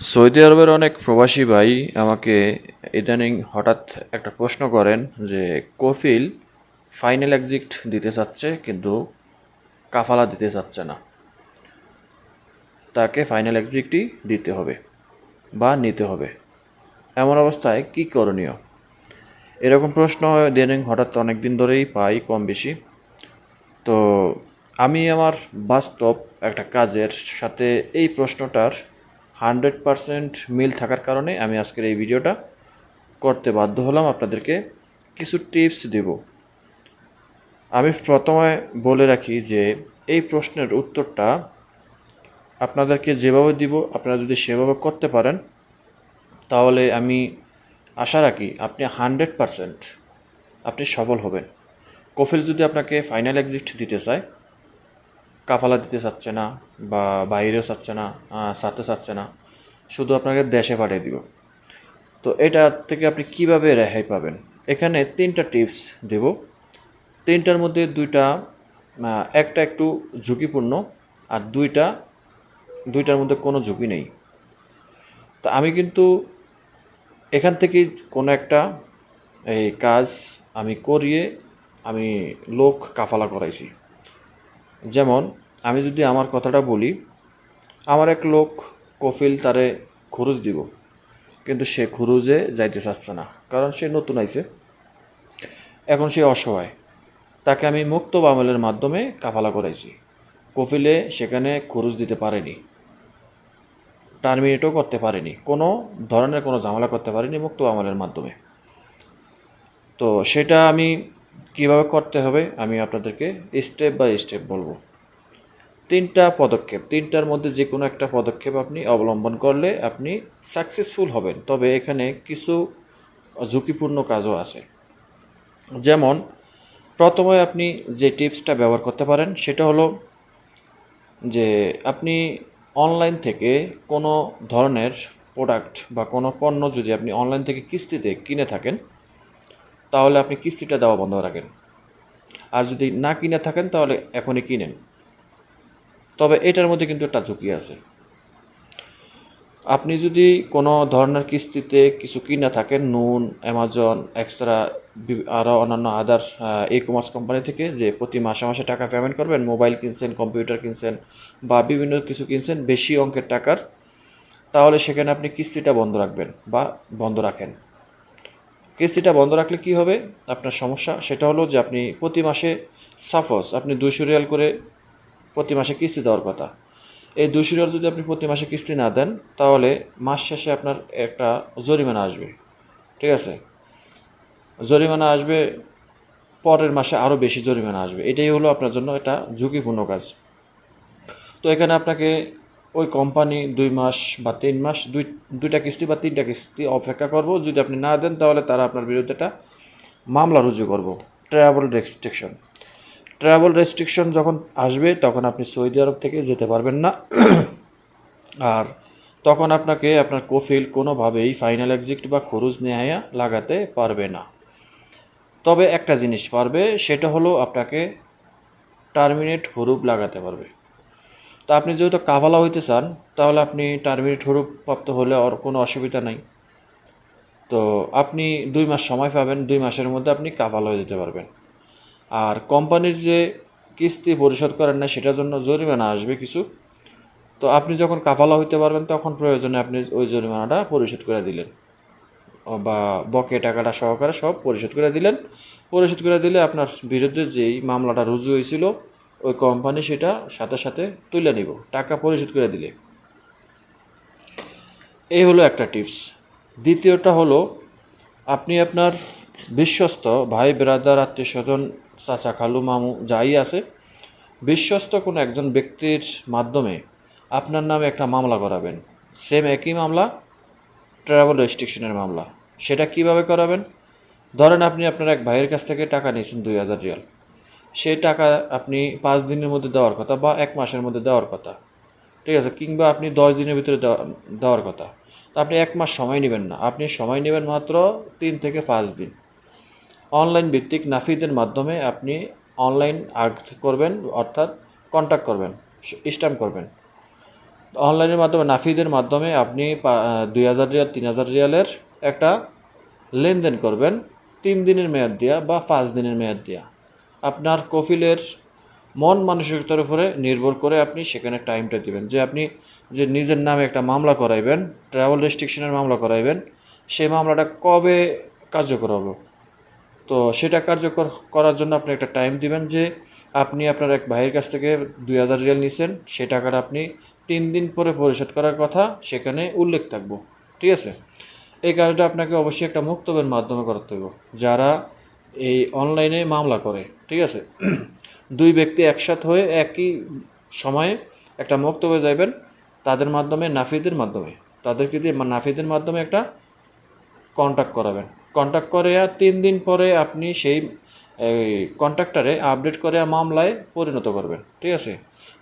Saudi আরবের অনেক প্রবাসী ভাই আমাকে ইদানিং হঠাৎ একটা প্রশ্ন করেন যে, কফিল ফাইনাল এক্সিট দিতে চাচ্ছে কিন্তু কাফালা দিতে চাচ্ছে না। তাকে ফাইনাল এক্সিটই দিতে হবে বা নিতে হবে। এমন অবস্থায় কি করণীয়? এরকম প্রশ্ন ইদানিং হঠাৎ অনেক দিন ধরেই পাই কম বেশি। তো আমি আমার বাস্তব একটা কাজের সাথে এই প্রশ্নটার হান্ড্রেড পারসেন্ট মিল থাকার কারণে আমি আজকের এই ভিডিওটা করতে বাধ্য হলাম। আপনাদেরকে কিছু টিপস দেব। আমি প্রথমে বলে রাখি যে এই প্রশ্নের উত্তরটা আপনাদেরকে যেভাবে দিব, আপনারা যদি সেভাবে করতে পারেন, তাহলে আমি আশা রাখি আপনি হান্ড্রেড পারসেন্ট আপনি সফল হবেন। কফিল যদি আপনাকে ফাইনাল এক্সিট দিতে চায় কাফালা দিতে চাচ্ছে না বা বাইরেও চাচ্ছে না চাতে চাচ্ছে না, শুধু আপনাকে দেশে পাঠিয়ে দিব। তো এটা থেকে আপনি কীভাবে রেহাই পাবেন? এখানে তিনটা টিপস দেব। তিনটার মধ্যে দুইটা একটা একটু ঝুঁকিপূর্ণ আর দুইটা, দুইটার মধ্যে কোনো ঝুঁকি নেই। তা আমি কিন্তু এখান থেকেই কোনো একটা এই কাজ আমি করিয়ে আমি লোক কাফালা করাইছি। যেমন আমি যদি আমার কথাটা বলি, আমার এক লোক কফিল তারে খরচ দিব, কিন্তু সে খুরুজে যাইতে চাচ্ছে না, কারণ সে নতুন আইছে। এখন সে অসহায়। তাকে আমি মুক্ত বামলের মাধ্যমে কাফালা করাইছি। কফিলে সেখানে খরচ দিতে পারেনি, টার্মিনেটও করতে পারেনি, কোনো ধরনের কোনো ঝামেলা করতে পারেনি মুক্ত আমলের মাধ্যমে। তো সেটা আমি কীভাবে করতে হবে, আমি আপনাদেরকে স্টেপ বাই স্টেপ বলব। তিনটা পদক্ষেপ, তিনটার মধ্যে যে কোনো একটা পদক্ষেপ আপনি অবলম্বন করলে আপনি সাকসেসফুল হবেন। তবে এখানে কিছু ঝুঁকিপূর্ণ কাজও আছে। যেমন, প্রথমে আপনি যে টিপসটা ব্যবহার করতে পারেন সেটা হলো যে আপনি অনলাইন থেকে কোনো ধরনের প্রোডাক্ট বা কোনো পণ্য যদি আপনি অনলাইন থেকে কিস্তিতে কিনে থাকেন, তাহলে আপনি কিস্তিটা দেওয়া বন্ধ রাখেন। আর যদি না কিনে থাকেন, তাহলে এখনই কিনেন। তবে এটার মধ্যে কিন্তু একটা ঝুঁকি আছে। আপনি যদি কোনো ধরনের কিস্তিতে কিছু কিনে থাকেন, নুন, অ্যামাজন, এক্সট্রা আরও অন্যান্য আদার ই কমার্স কোম্পানি থেকে, যে প্রতি মাসে মাসে টাকা পেমেন্ট করবেন মোবাইল কিনছেন কম্পিউটার কিনছেন বা বিভিন্ন কিছু কিনছেন বেশি অঙ্কের টাকার, তাহলে সেখানে আপনি কিস্তিটা বন্ধ রাখবেন বা বন্ধ রাখেন। কিস্তিটা বন্ধ রাখলে কি হবে? আপনার সমস্যা সেটা হলো যে আপনি প্রতি মাসে সাপোজ আপনি দুইশো রিয়াল করে প্রতি মাসে কিস্তি দেওয়ার কথা। এই দুশো রিয়াল যদি আপনি প্রতি মাসে কিস্তি না দেন, তাহলে মাস শেষে আপনার একটা জরিমানা আসবে। ঠিক আছে? জরিমানা আসবে, পরের মাসে আরও বেশি জরিমানা আসবে। এটাই হলো আপনার জন্য এটা ঝুঁকিপূর্ণ কাজ। তো এখানে আপনাকে ওই কোম্পানি দুই মাস বা তিন মাস, দুই, দুইটা কিস্তি বা তিনটা কিস্তি অপেক্ষা করব। যদি আপনি না দেন, তাহলে তারা আপনার বিরুদ্ধে একটা মামলা রুজু করব। ট্রাভেল রেস্ট্রিকশন ট্রাভেল রেস্ট্রিকশন যখন আসবে, তখন আপনি সৌদি আরব থেকে যেতে পারবেন না। আর তখন আপনাকে আপনার কোফিল কোনোভাবেই ফাইনাল এক্সিট বা খরচ নেয়া লাগাতে পারবে না। তবে একটা জিনিস পারবে, সেটা হলো আপনাকে টার্মিনেট হরুপ লাগাতে পারবে। তা আপনি যেহেতু কাভালা হইতে চান, তাহলে আপনি টার্মিনেট হরুপ প্রাপ্ত হলে আর কোনো অসুবিধা নাই। তো আপনি দুই মাস সময় পাবেন, দুই মাসের মধ্যে আপনি কাভালা হয়ে যেতে পারবেন। আর কোম্পানির যে কিস্তি পরিশোধ করেন না, সেটার জন্য জরিমানা আসবে কিছু। তো আপনি যখন কাফালা হইতে পারবেন, তখন প্রয়োজনে আপনি ওই জরিমানাটা পরিশোধ করে দিলেন। বা বকে টাকাটা সহকারে সব পরিশোধ করে দিলেন। পরিশোধ করে দিলে আপনার বিরুদ্ধে যেই মামলাটা রুজু হয়েছিল, ওই কোম্পানি সেটা সাথে সাথে তুলে নিব। টাকা পরিশোধ করে দিলে। এই হলো একটা টিপস। দ্বিতীয়টা হলো, আপনি আপনার বিশ্বস্ত ভাই, ব্রাদার, আত্মীয় স্বজন চাচা খালু মামু যাই আছে, বিশ্বস্ত কোনো একজন ব্যক্তির মাধ্যমে আপনার নামে একটা মামলা করাবেন। সেম একই মামলা ট্রাভেল রেস্ট্রিকশনের মামলা। সেটা কীভাবে করাবেন? ধরেন আপনি আপনার এক ভাইয়ের কাছ থেকে টাকা নিয়েছেন দুই হাজার রিয়াল। সেই টাকা আপনি পাঁচ দিনের মধ্যে দেওয়ার কথা বা এক মাসের মধ্যে দেওয়ার কথা। ঠিক আছে, কিংবা আপনি দশ দিনের ভিতরে দেওয়া- দেওয়ার কথা। তো আপনি এক মাস সময় নেবেন না। আপনি সময় নেবেন মাত্র তিন থেকে পাঁচ দিন। অনলাইন ভিত্তিক নাফিদের মাধ্যমে আপনি অনলাইন আর্ট করবেন, অর্থাৎ কন্ট্যাক্ট করবেন স্ট্যাম্প করবেন। অনলাইনের মাধ্যমে, নাফিদের মাধ্যমে আপনি দুই হাজার রিয়াল, তিন হাজার রিয়ালের একটা লেনদেন করবেন, তিন দিনের মেয়াদ দিয়া বা পাঁচ দিনের মেয়াদ দিয়া। আপনার কফিলের মন মানসিকতার উপরে নির্ভর করে আপনি সেখানে টাইমটা দিবেন। যে আপনি যে নিজের নামে একটা মামলা করাইবেন ট্রাভেল রেস্ট্রিকশনের মামলা করাইবেন, সেই মামলাটা কবে কার্যকর হবে? তো সেটা কার্যকর করার জন্য আপনি একটা টাইম দিবেন যে আপনি আপনার এক ভাইয়ের কাছ থেকে দুই হাজার রিয়াল নিছেন সেই টাকাটা আপনি তিন দিন পরে পরিশোধ করার কথা সেখানে উল্লেখ থাকব। ঠিক আছে? এই কাজটা আপনাকে অবশ্যই একটা মুক্তবের মাধ্যমে করতে হবে যারা এই অনলাইনে মামলা করে, ঠিক আছে? দুই ব্যক্তি একসাথে হয়ে একই সময়ে একটা মক্তব্যে যাবেন তাদের মাধ্যমে নাফিদের মাধ্যমে। তাদেরকে দিয়ে নাফিদের মাধ্যমে একটা কন্ট্যাক্ট করাবেন। কন্ট্যাক্ট করে আর তিন দিন পরে আপনি সেই কন্ট্রাক্টারে আপডেট করে মামলায় পরিণত করবেন, ঠিক আছে?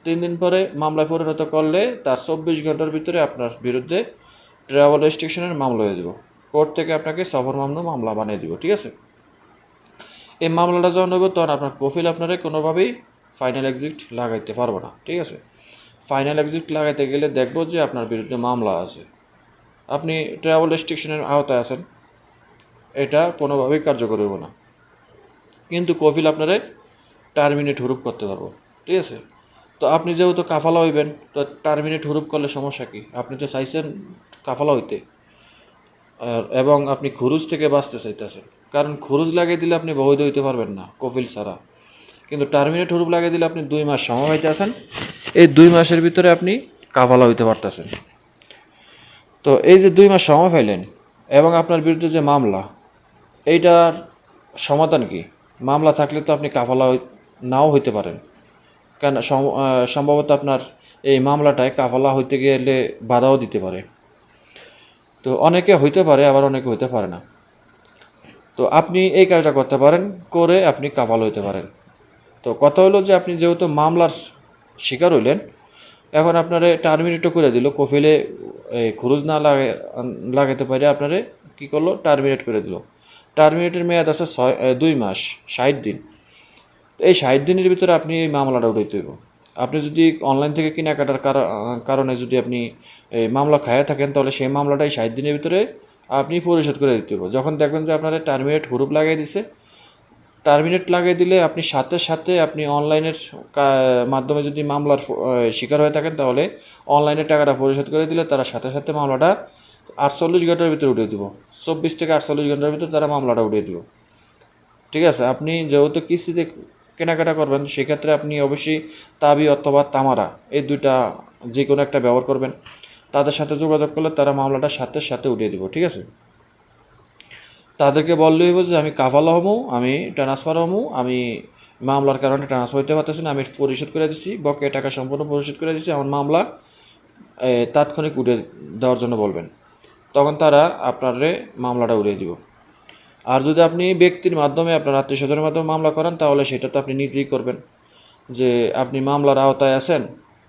তিন দিন পরে মামলায় পরিণত করলে তার চব্বিশ ঘণ্টার ভিতরে আপনার বিরুদ্ধে ট্রাভেল রেস্ট্রিকশনের মামলা হয়ে দেবো কোর্ট থেকে আপনাকে সফর মামলা মামলা বানিয়ে দিব, ঠিক আছে? এই মামলাটা যখন হবে তখন আপনার কফিল আপনারা কোনোভাবেই ফাইনাল এক্সিট লাগাইতে পারব না, ঠিক আছে? ফাইনাল এক্সিট লাগাইতে গেলে দেখব যে আপনার বিরুদ্ধে মামলা আছে। আপনি ট্রাভেল রেস্ট্রিকশনের আওতায় আছেন এটা কোনোভাবেই কার্যকর হইব না। কিন্তু কফিল আপনারে টার্মিনেট হুরুপ করতে পারব, ঠিক আছে? তো আপনি যেহেতু কাফালা হইবেন, তো টার্মিনেট হুরুপ করলে সমস্যা কী? আপনি তো চাইছেন কাফালা হইতে। আর, এবং আপনি খুরুজ থেকে বাঁচতে চাইতেছেন। কারণ খুরুজ লাগিয়ে দিলে আপনি বৈধ হইতে পারবেন না, কফিল ছাড়া। কিন্তু টার্মিনেট হুরুপ লাগিয়ে দিলে আপনি দুই মাস সময় হইতে আছেন এই দুই মাসের ভিতরে আপনি কাফালা হইতে পারতেছেন। তো এই যে দুই মাস সময় পাইলেন, এবং আপনার বিরুদ্ধে যে মামলা এইটার সমাধান কি? মামলা থাকলে তো আপনি কাফালা নাও হইতে পারেন। কেন সম- সম্ভবত আপনার এই মামলাটায় কাফালা হইতে গেলে বাধাও দিতে পারে। তো অনেকে হইতে পারে, আবার অনেকে হইতে পারে না। তো আপনি এই কাজটা করতে পারেন, করে আপনি কাফাল হইতে পারেন। তো কথা হলো যে আপনি যেহেতু মামলার শিকার হইলেন, এখন আপনারে টার্মিনেটও করে দিল, কফিলে খরচ না লাগে লাগাতে পারে আপনারে কি করল? টার্মিনেট করে দিল। টার্মিনেটের মেয়াদ আছে ছয় দুই মাস, ষাট দিন। এই ষাট দিনের ভিতরে আপনি এই মামলাটা উঠাইতে হইব। আপনি যদি অনলাইন থেকে কেনাকাটার কার- কারণে যদি আপনি এই মামলা খায়া থাকেন, তাহলে সেই মামলাটা এই ষাট দিনের ভিতরে আপনি পরিশোধ করে দিতে হবে যখন দেখবেন যে আপনার টার্মিনেট হুরুপ লাগিয়ে দিছে, টার্মিনেট লাগিয়ে দিলে আপনি সাথে সাথে আপনি অনলাইনের মাধ্যমে যদি মামলার শিকার হয়ে থাকেন, তাহলে অনলাইনে টাকাটা পরিশোধ করে দিলে তারা সাথে সাথে মামলাটা আটচল্লিশ ঘণ্টার ভিতরে উঠিয়ে দিব। চব্বিশ থেকে আটচল্লিশ ঘণ্টার ভিতরে তারা মামলাটা উঠিয়ে দিব ঠিক আছে? আপনি যেহেতু কিস্তিতে কেনাকাটা করবেন, সেক্ষেত্রে আপনি অবশ্যই তাবি অথবা তামারা এই দুইটা যে কোনো একটা ব্যবহার করবেন। তাদের সাথে যোগাযোগ করলে তারা মামলাটা সাথে সাথে উঠিয়ে দিব, ঠিক আছে? তাদেরকে বললেই হইব যে, আমি কাফালা হমু, আমি ট্রান্সফার হমু, আমি মামলার কারণে ট্রান্সফার হইতে পারতেছি না, আমি পরিশোধ করে দিচ্ছি বকে টাকা সম্পূর্ণ পরিশোধ করে দিচ্ছি আমার মামলা তাৎক্ষণিক উঠে দেওয়ার জন্য বলবেন। তখন তারা আপনারে মামলাটা উড়িয়ে দিব। আর যদি আপনি ব্যক্তির মাধ্যমে আপনার আত্মীয় স্বজনের মাধ্যমে মামলা করেন, তাহলে সেটা তো আপনি নিজেই করবেন। যে আপনি মামলার আওতায় আছেন,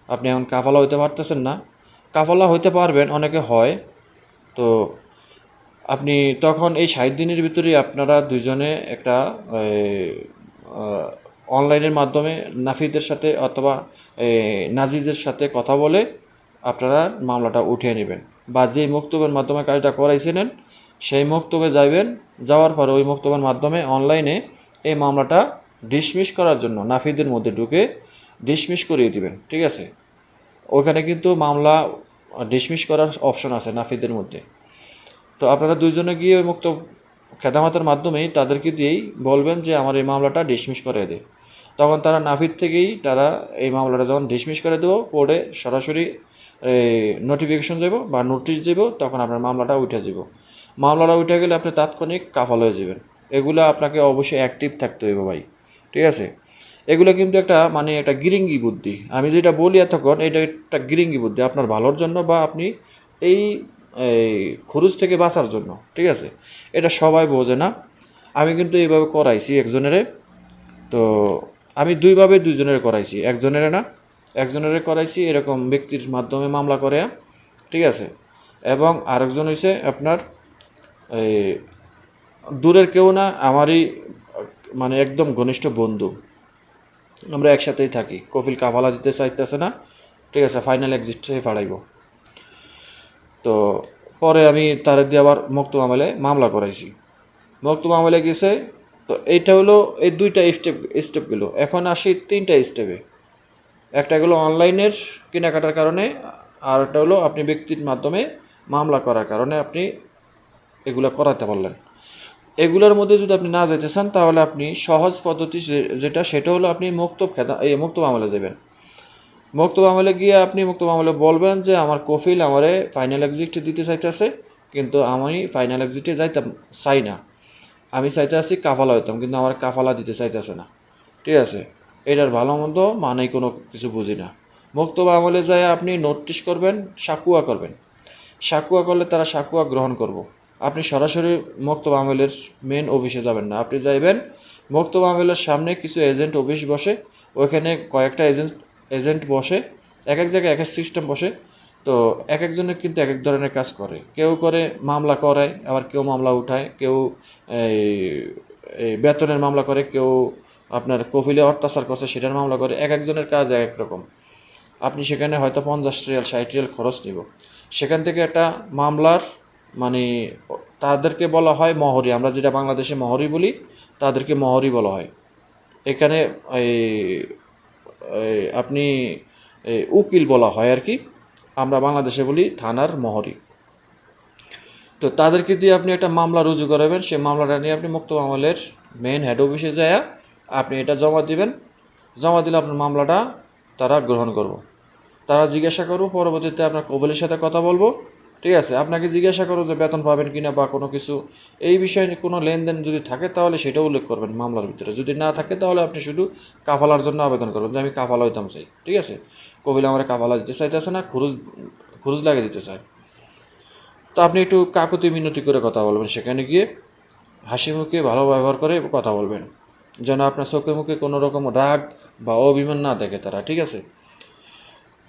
আপনি এখন কাফালা হইতে পারতেছেন না। কাফালা হইতে পারবেন, অনেকে হয়। তো আপনি তখন এই ষাট দিনের ভিতরে আপনারা দুজনে একটা অনলাইনের মাধ্যমে নাফিদের সাথে অথবা নাজিজের সাথে কথা বলে আপনারা মামলাটা উঠিয়ে নেবেন। বা যে মক্তবের মাধ্যমে কাজটা করাইছিলেন, সেই মক্তবে যাইবেন, যাওয়ার পরে ওই মক্তবের মাধ্যমে অনলাইনে এই মামলাটা ডিসমিস করার জন্য, নাফিদের মধ্যে ঢুকে ডিসমিস করিয়ে দিবেন, ঠিক আছে? ওখানে কিন্তু মামলা ডিসমিস করার অপশন আছে নাফিদের মধ্যে। তো আপনারা দুইজনে গিয়ে ওই মুক্ত খেদামাতের মাধ্যমেই তাদেরকে দিয়েই বলবেন যে আমার এই মামলাটা ডিসমিস করে দে। তখন তারা নাফিদ থেকেই তারা এই মামলাটা যখন ডিসমিস করে দেবো, কোর্টে সরাসরি নোটিফিকেশন যাব বা নোটিশ দেব তখন আপনার মামলাটা উঠে যাব মামলাটা উঠে গেলে আপনি তাৎক্ষণিক কাফাল হয়ে যাবেন। এগুলো আপনাকে অবশ্যই অ্যাক্টিভ থাকতে হবে ভাই, ঠিক আছে? এগুলো কিন্তু একটা মানে একটা গিরিঙ্গি বুদ্ধি। আমি যেটা বলি এতক্ষণ, এটা একটা গিরিঙ্গি বুদ্ধি, আপনার ভালোর জন্য বা আপনি এই এই খরচ থেকে বাঁচার জন্য, ঠিক আছে? এটা সবাই বোঝে না। আমি কিন্তু এইভাবে করাইছি একজনেরে। তো আমি দুইভাবে দুইজনের করাইছি, একজনের না একজনের করাইছি, এরকম ব্যক্তির মাধ্যমে মামলা করে, ঠিক আছে? এবং আরেকজন হয়েছে আপনার, এই, দূরের কেউ না, আমারই মানে একদম ঘনিষ্ঠ বন্ধু। আমরা একসাথেই থাকি, কফিল কাফালা দিতে চাইতেছে না, ঠিক আছে, ফাইনাল এক্সিট ফাড়াইব। তো, পরে আমি তার দিয়ে আবার মুক্ত মামলে মামলা করাইছি। মুক্ত মামলে গেছে, তো এইটা হলো, এই দুইটা স্টেপ স্টেপগুলো এখন আসি তিনটা স্টেপে একটা হলো অনলাইনের কেনাকাটার কারণে, আর একটা হলো আপনি ব্যক্তির মাধ্যমে মামলা করার কারণে আপনি এগুলো করাতে পারলেন। এগুলোর মধ্যে যদি আপনি না যেতে চান, তাহলে আপনি সহজ পদ্ধতি যেটা, সেটা হলো আপনি মুক্ত খেতা, এই মুক্ত মামলা দেবেন। মুক্ত মামলে গিয়ে আপনি মুক্ত মামলে বলবেন যে, আমার কফিল আমারে ফাইনাল এক্সিট দিতে চাইতেছে, কিন্তু আমি ফাইনাল এক্সিটে যাইতাম, চাই না। আমি চাইতে আছি কাফালা হইতাম, কিন্তু আমার কাফালা দিতে চাইতেছে না। ঠিক আছে? এটার ভালো মন্দ মানেই কোনো কিছু বুঝি না। মুক্ত মামলে যায় আপনি নোটিশ করবেন, সাকুয়া করবেন। সাকুয়া করলে তারা সাকুয়া গ্রহণ করব। আপনি সরাসরি মুক্ত মামলের মেন অফিসে যাবেন না। আপনি যাইবেন, মুক্ত মামলের সামনে কিছু এজেন্ট অফিস বসে, ওইখানে কয়েকটা এজেন্ট এজেন্ট বসে, এক এক জায়গায় এক এক সিস্টেম বসে। তো এক একজনের কিন্তু এক এক ধরনের কাজ করে। কেউ করে মামলা করায়, আবার কেউ মামলা উঠায়, কেউ এই বেতনের মামলা করে, কেউ আপনার কফিলে অত্যাচার করছে, সেটার মামলা করে এক একজনের কাজ এক এক রকম। আপনি সেখানে হয়তো পঞ্চাশ রিয়াল, ষাট রিয়াল খরচ নিব। সেখান থেকে একটা মামলার মানে তাদেরকে বলা হয় মহরি আমরা যেটা বাংলাদেশে মহরি বলি, তাদেরকে মহরি বলা হয়। এখানে এই আপনি উকিল বলা হয় আর কি। আমরা বাংলাদেশে বলি থানার মহরি তো তাদেরকে দিয়ে আপনি একটা মামলা রুজু করাবেন। সেই মামলাটা নিয়ে আপনি মুক্ত মামলের মেন হেড অফিসে যায় আপনি এটা জমা দিবেন। জমা দিলে আপনার মামলাটা তারা গ্রহণ করব। তারা জিজ্ঞাসা করব, পরবর্তীতে আপনার কবলের সাথে কথা বলব। ঠিক আছে? আপনাকে জিজ্ঞাসা করব যে বেতন পাবেন কিনা বা কোনো কিছু। এই বিষয়ে কোনো লেনদেন যদি থাকে তাহলে সেটা উল্লেখ করবেন মামলার ভিতরে। যদি না থাকে তাহলে আপনি শুধু কাফালার জন্য আবেদন করবেন যে আমি কাফালা হইতাম চাই। ঠিক আছে? কবিল আমার কাফালা দিতে চাইতেছে না, খুরুজ খুরুজ লাগিয়ে দিতে চায়। তো আপনি একটু কাকুতি মিনতি করে কথা বলবেন সেখানে গিয়ে। হাসি মুখে ভালো ব্যবহার করে কথা বলবেন। যেন আপনার চোখে মুখে কোনো রকম রাগ বা অভিমান না দেখে তারা, ঠিক আছে?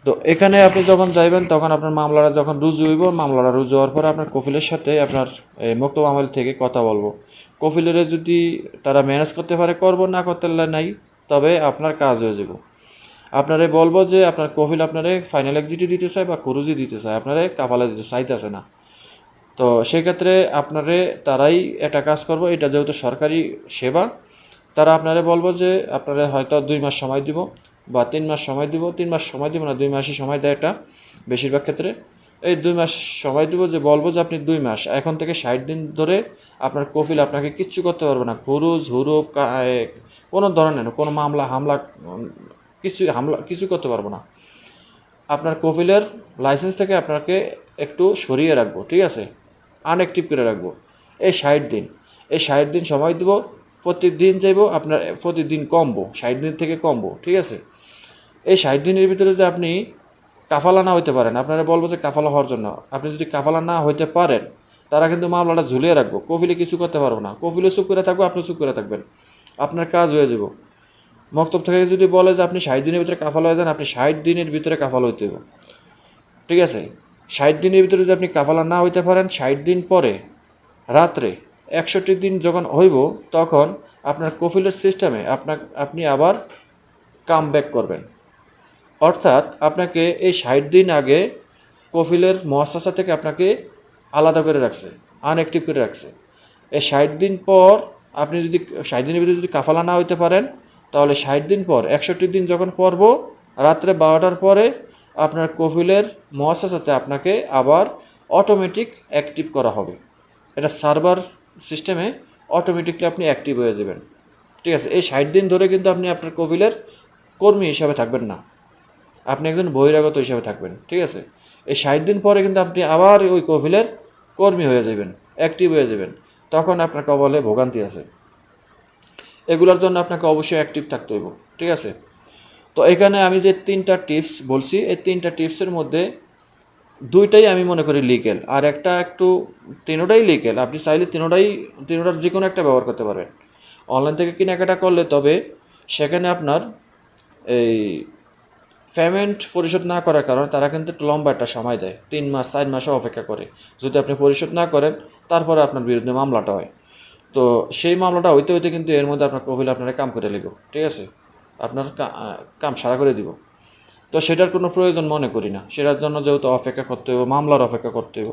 তো এখানে আপনি যখন যাইবেন, তখন আপনার মামলাটা যখন রুজু হইব মামলাটা রুজু হওয়ার পরে আপনার কফিলের সাথে আপনার মুক্ত মামল থেকে কথা বলব। কফিলের যদি তারা ম্যানেজ করতে পারে, করব, না করতে নাই, তবে আপনার কাজ হয়ে যাব আপনারে বলব যে আপনার কফিল আপনারে ফাইনাল এক্সিটি দিতে চায় বা কুরুজি দিতে চায়, আপনারে কাফালা দিতে চাইতেছে না। তো সেক্ষেত্রে আপনারে তারাই একটা কাজ করব, এটা যেহেতু সরকারি সেবা তারা আপনারে বলব যে আপনারা হয়তো দুই মাস সময় দিব বা তিন মাস সময় দিব, তিন মাস সময় দিব না, দুই মাসই সময় দেয় এটা বেশিরভাগ ক্ষেত্রে। এই দুই মাস সময় দিব যে বলব যে আপনি দুই মাস, এখন থেকে ষাট দিন ধরে আপনার কফিল আপনাকে কিচ্ছু করতে পারবে না। খুরুজ, হুরুপ কোনো ধরনের, কোনো মামলা, হামলা, কিছু হামলা, কিছু করতে পারব না। আপনার কফিলের লাইসেন্স থেকে আপনাকে একটু সরিয়ে রাখব, ঠিক আছে? আনঅ্যাক্টিভ করে রাখব। এই ষাট দিন, এই ষাট দিন সময় দিব প্রতিদিন যাইব আপনার প্রতিদিন কমবো, ষাট দিন থেকে কমবো, ঠিক আছে? এই ষাট দিনের ভিতরে যদি আপনি কাফালা না হইতে পারেন, আপনারা বলব যে কাফালা হওয়ার জন্য। আপনি যদি কাফালা না হইতে পারেন, তারা কিন্তু মামলাটা ঝুলিয়ে রাখব। কফিলে কিছু করতে পারব না। কফিলে চুপ করে থাকব, আপনি চুপ করে থাকবেন। আপনার কাজ হয়ে যাব। মক্তব থেকে যদি বলে যে আপনি ষাট দিনের ভিতরে কাফালা হয়ে যান, আপনি ষাট দিনের ভিতরে কাফালা হইতে হবে ঠিক আছে? ষাট দিনের ভিতরে যদি আপনি কাফালা না হইতে পারেন, ষাট দিন পরে, রাত্রে একষট্টি দিন যখন হইব, তখন আপনার কফিলের সিস্টেমে আপনার আপনি আবার কাম ব্যাক করবেন। অর্থাৎ আপনাকে এই ষাট দিন আগে কফিলের মহাশাসা থেকে আপনাকে আলাদা করে রাখছে আনঅ্যাক্টিভ করে রাখছে। এই ষাট দিন পর আপনি যদি, ষাট দিনের ভিতরে যদি কাফালা না হইতে পারেন, তাহলে ষাট দিন পর, একষট্টি দিন যখন পরব রাত্রে বারোটার পরে আপনার কফিলের মহাশাসাতে আপনাকে আবার অটোমেটিক অ্যাক্টিভ করা হবে। এটা সার্ভার সিস্টেমে অটোমেটিকলি আপনি অ্যাক্টিভ হয়ে যাবেন। ঠিক আছে, এই ষাট দিন ধরে কিন্তু আপনি আপনার কফিলের কর্মী হিসাবে থাকবেন না। আপনি একজন বহিরাগত হিসাবে থাকবেন, ঠিক আছে? এই ষাট দিন পরে কিন্তু আপনি আবার ওই কফিলের কর্মী হয়ে যাবেন অ্যাক্টিভ হয়ে যাবেন। তখন আপনার কবলে ভোগান্তি আছে। এগুলোর জন্য আপনাকে অবশ্যই অ্যাক্টিভ থাকতে হইব, ঠিক আছে? তো এখানে আমি যে তিনটা টিপস বলছি, এই তিনটা টিপসের মধ্যে দুইটাই আমি মনে করি লিগেল আর একটা একটু তিনোটাই লিগেল আপনি চাইলে তিনোটাই, তিনোটার যে কোনো একটা ব্যবহার করতে পারবেন অনলাইন থেকে কেনাকাটা করলে তবে সেখানে আপনার এই পেমেন্ট পরিশোধ না করার কারণে তারা কিন্তু একটু লম্বা একটা সময় দেয়। তিন মাস, চার মাসও অপেক্ষা করে। যদি আপনি পরিশোধ না করেন, তারপরে আপনার বিরুদ্ধে মামলাটা হয়। তো সেই মামলাটা হইতে হইতে কিন্তু এর মধ্যে আপনার কহিল আপনারা কাম করে লিব। ঠিক আছে? আপনার কাম সারা করে দিব। তো সেটার কোনো প্রয়োজন মনে করি না। সেটার জন্য যেহেতু অপেক্ষা করতে হইব, মামলার অপেক্ষা করতে হইব।